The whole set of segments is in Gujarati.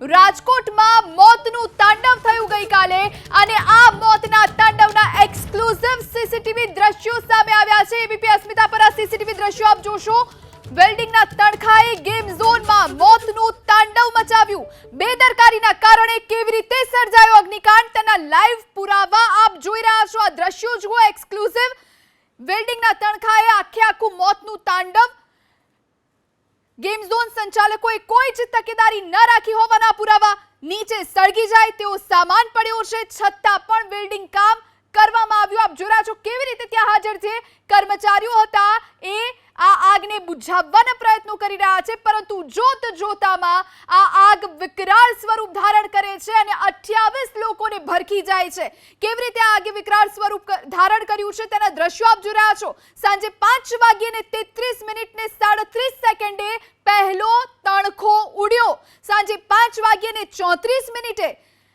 રાજકોટમાં મોતનું તાંડવ થયું ગઈકાલે અને આ મોતના તાંડવના એક્સક્લુઝિવ સીસીટીવી દ્રશ્યો સામે આવ્યા છે. એબીપી અસ્મિતા પર આ સીસીટીવી દ્રશ્યો આપ જોશો. વેલ્ડિંગના તણખાએ ગેમ ઝોનમાં મોતનું તાંડવ મચાવ્યું. બેદરકારીના કારણે કેવી રીતે સર્જાયો અગ્નિકાંડ? તેના લાઈવ પુરાવા આપ જોઈ રહ્યા છો. આ દ્રશ્યો જુઓ એક્સક્લુઝિવ વેલ્ડિંગના તણખાએ આખે આખું મોતનું તાંડવ ગેમ ઝોન સંચાલકોએ કોઈ જ તકેદારી ન રાખી હોવાના પુરાવા નીચે સળગી જાય તેવો સામાન પડ્યો છે, છતાં પણ બિલ્ડિંગ કામ કરવામાં આવ્યું. આપ જોરા છો કેવી રીતે ત્યાં હાજર છે કર્મચારીઓ હતા એ આ આગને બુઝાવવાના પ્રયત્નો કરી રહ્યા છે. પરંતુ જોત જોતામાં આ આગ વિકરાળ સ્વરૂપ ધારણ કરે છે અને 28 લોકોને ભરખી જાય છે. કેવી રીતે આ આગે વિકરાળ સ્વરૂપ ધારણ કર્યું છે તેના દ્રશ્યો આપ જોઈ રહ્યા છો. સાંજે પાંચ વાગ્યે તેત્રીસ મિનિટ ને સાડત્રીસ સેકન્ડે પહેલો તણખો ઉડ્યો. સાંજે પાંચ વાગ્યે ચોત્રીસ મિનિટે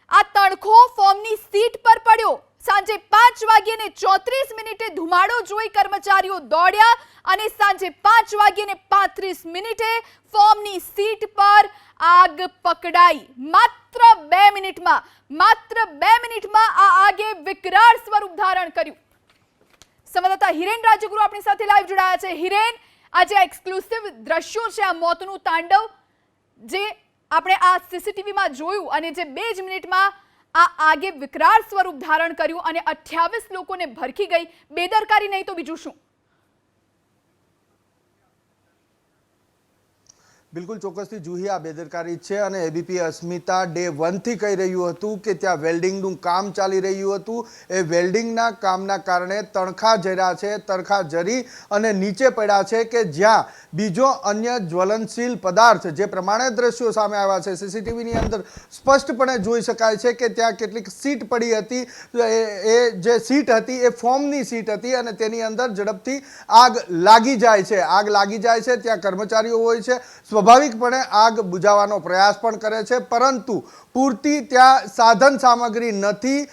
આ તણખો ફોર્મની સીટ પર પડ્યો. સાંજે પાંચ વાગ્યે ચોત્રીસ મિનિટે ધુમાડો જોઈ કર્મચારીઓ દોડ્યા અને સાંજે પાંચ વાગ્યે પાંત્રીસ મિનિટે ફોર્મની સીટ પર આગ પકડાઈ. માત્ર બે મિનિટમાં, માત્ર બે મિનિટમાં આ આગે વિકરાળ સ્વરૂપ ધારણ કર્યું. સંવાદદાતા હિરેન રાજગુરુ આપણી સાથે લાઈવ જોડાયા છે. હિરેન આ એક્સક્લુસિવ દ્રશ્યો છે, આ મોતનું તાંડવ, જે આપણે આ સીસીટીવીમાં જોયું અને જે બે જ મિનિટમાં આ આગે વિકરાળ સ્વરૂપ ધારણ કર્યું અને અઠ્યાવીસ લોકોને ભરખી ગઈ. બેદરકારી નહીં તો બીજું શું? બિલકુલ ચોક્કસથી જુહી આ બેદરકારી છે અને એબીપી અસ્મિતા ડે વનથી કહી રહ્યું હતું કે ત્યાં વેલ્ડિંગનું કામ ચાલી રહ્યું હતું. એ વેલ્ડિંગના કામના કારણે તણખા જર્યા છે, તણખા જરી અને નીચે પડ્યા છે કે જ્યાં બીજો અન્ય જ્વલનશીલ પદાર્થ જે પ્રમાણે દ્રશ્યો સામે આવ્યા છે સીસીટીવીની અંદર સ્પષ્ટપણે જોઈ શકાય છે કે ત્યાં કેટલીક સીટ પડી હતી. એ જે સીટ હતી એ ફોર્મની સીટ હતી અને તેની અંદર ઝડપથી આગ લાગી જાય છે. આગ લાગી જાય છે, ત્યાં કર્મચારીઓ હોય છે સ્વાભાવિકપણે આગ બુઝાવવાનો પ્રયાસ પણ કરે છે, પરંતુ પૂરતી ત્યાં સાધન સામગ્રી નથી.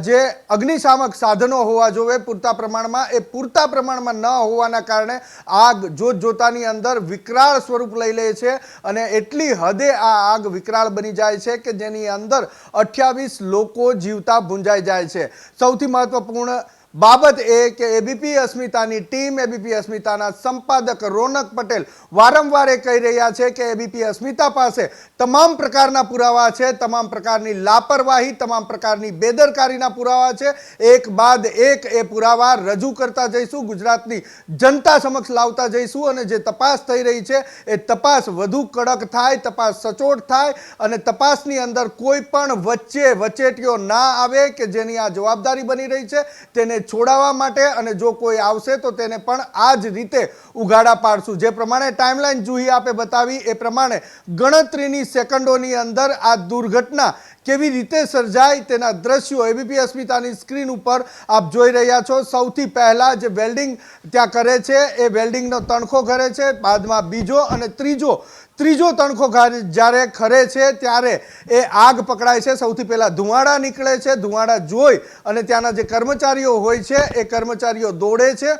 જે અગ્નિશામક સાધનો હોવા જોઈએ પૂરતા પ્રમાણમાં, એ પૂરતા પ્રમાણમાં ન હોવાના કારણે આગ જોત જોતાની અંદર વિકરાળ સ્વરૂપ લઈ લે છે અને એટલી હદે આ આગ વિકરાળ બની જાય છે કે જેની અંદર અઠ્યાવીસ લોકો જીવતા ભૂંજાઈ જાય છે. સૌથી મહત્વપૂર્ણ બાબત એ કે એબીપી અસ્મિતાની ટીમ એબીપી અસ્મિતાના સંપાદક રોનક પટેલ વારંવાર કહી રહ્યા છે કે એબીપી અસ્મિતા પાસે તમામ પ્રકારના પુરાવા છે, તમામ પ્રકારની લાપરવાહી, તમામ પ્રકારની બેદરકારીના પુરાવા છે. એક બાદ એક એ પુરાવા રજૂ કરતા જઈશું, ગુજરાતની જનતા સમક્ષ લાવતા જઈશું અને જે તપાસ થઈ રહી છે એ તપાસ વધુ કડક થાય, તપાસ સચોટ થાય અને તપાસની અંદર કોઈ પણ વચ્ચે વચેટીઓ ના આવે કે જેની આ જવાબદારી બની રહી છે, તેને છોડાવવા માટે અને જો કોઈ આવશે તો તેને પણ આ જ રીતે ઉગાડા પાડશું. જે પ્રમાણે ટાઈમલાઈન જુહી આપે બતાવી, એ પ્રમાણે ગણતરીની સેકન્ડોની અંદર આ દુર્ઘટના કેવી રીતે સર્જાય તેના દ્રશ્યો એબીપી અસ્મિતાની સ્ક્રીન ઉપર આપ જોઈ રહ્યા છો. સૌથી પહેલાં જે વેલ્ડિંગ ત્યાં કરે છે, એ વેલ્ડિંગનો તણખો કરે છે, બાદમાં બીજો અને ત્રીજો ત્રીજો તણખો જ્યારે ખરે છે, ત્યારે એ આગ પકડાય છે. સૌથી પહેલાં ધુમાડા નીકળે છે ધુમાડા જોઈ અને ત્યાંના જે કર્મચારીઓ હોય છે, એ કર્મચારીઓ દોડે છે.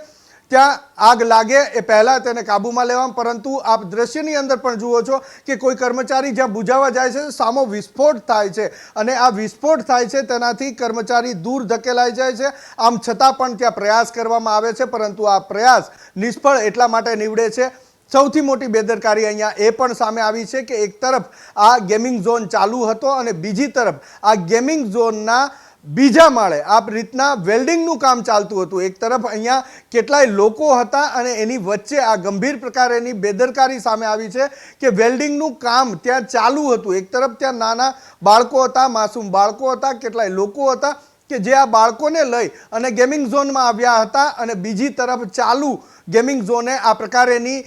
ત્યાં આગ લાગે એ પહેલાં તેને કાબૂમાં લેવામાં પરંતુ આપ દ્રશ્યની અંદર પણ જુઓ છો કે કોઈ કર્મચારી જ્યાં બુજાવા જાય છે, સામો વિસ્ફોટ થાય છે. અને આ વિસ્ફોટ થાય છે તેનાથી કર્મચારી દૂર ધકેલાઈ જાય છે. આમ છતાં પણ ત્યાં પ્રયાસ કરવામાં આવે છે, પરંતુ આ પ્રયાસ નિષ્ફળ એટલા માટે નીવડે છે સૌથી મોટી બેદરકારી અહીંયા એ પણ સામે આવી છે કે એક તરફ આ ગેમિંગ ઝોન ચાલુ હતો અને બીજી તરફ આ ગેમિંગ ઝોનના બીજા માળે આ રીતના વેલ્ડિંગનું કામ ચાલતું હતું. એક તરફ અહીંયા કેટલાય લોકો હતા અને એની વચ્ચે આ ગંભીર પ્રકારેની બેદરકારી સામે આવી છે કે વેલ્ડિંગનું કામ ત્યાં ચાલુ હતું. એક તરફ ત્યાં નાના બાળકો હતા, માસૂમ બાળકો હતા, કેટલાય લોકો હતા કે જે આ બાળકોને લઈ અને ગેમિંગ ઝોનમાં આવ્યા હતા અને બીજી તરફ ચાલુ ગેમિંગ ઝોને આ પ્રકારેની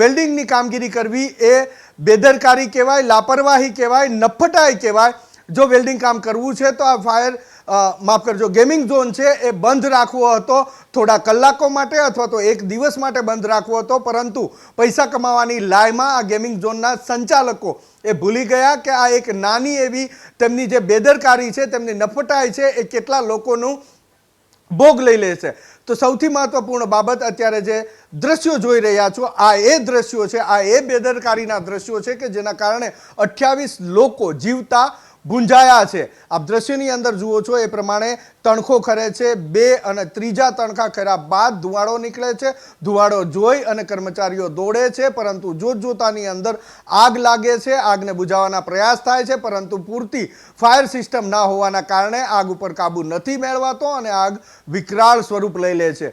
વેલ્ડિંગની કામગીરી કરવી એ બેદરકારી કહેવાય, લાપરવાહી કહેવાય નફટાઈ કહેવાય. જો વેલ્ડિંગ કામ કરવું છે તો આ ફાયર માફ કરજો ગેમિંગ ઝોન છે એ બંધ રાખવો હતો. થોડા કલાકો માટે અથવા તો એક દિવસ માટે બંધ રાખવો હતો. પરંતુ પૈસા કમાવાની લાયમાં આ ગેમિંગ ઝોનના સંચાલકો એ ભૂલી ગયા કે આ એક નાની એવી તેમની જે બેદરકારી છે, તેમની નફટાઈ છે, એ કેટલા લોકોનું ભોગ લઈ લે છે. તો સૌથી મહત્વપૂર્ણ બાબત અત્યારે જે દ્રશ્યો જોઈ રહ્યા છો, આ એ દ્રશ્યો છે, આ એ બેદરકારીના દ્રશ્યો છે કે જેના કારણે અઠ્યાવીસ લોકો જીવતા ગુંજાયા છે. આપ દ્રશ્યની અંદર જુઓ છો, એ પ્રમાણે તણખો ખરે છે, બે અને ત્રીજા તણખા ખર્યા બાદ ધુવાડો નીકળે છે. ધુવાડો જોઈ અને કર્મચારીઓ દોડે છે, પરંતુ જોત જોતાની અંદર આગ લાગે છે. આગને બુઝાવવાના પ્રયાસ થાય છે, પરંતુ પૂરતી ફાયર સિસ્ટમ ના હોવાના કારણે આગ ઉપર કાબુ નથી મેળવાતો અને આગ વિકરાળ સ્વરૂપ લઈ લે છે.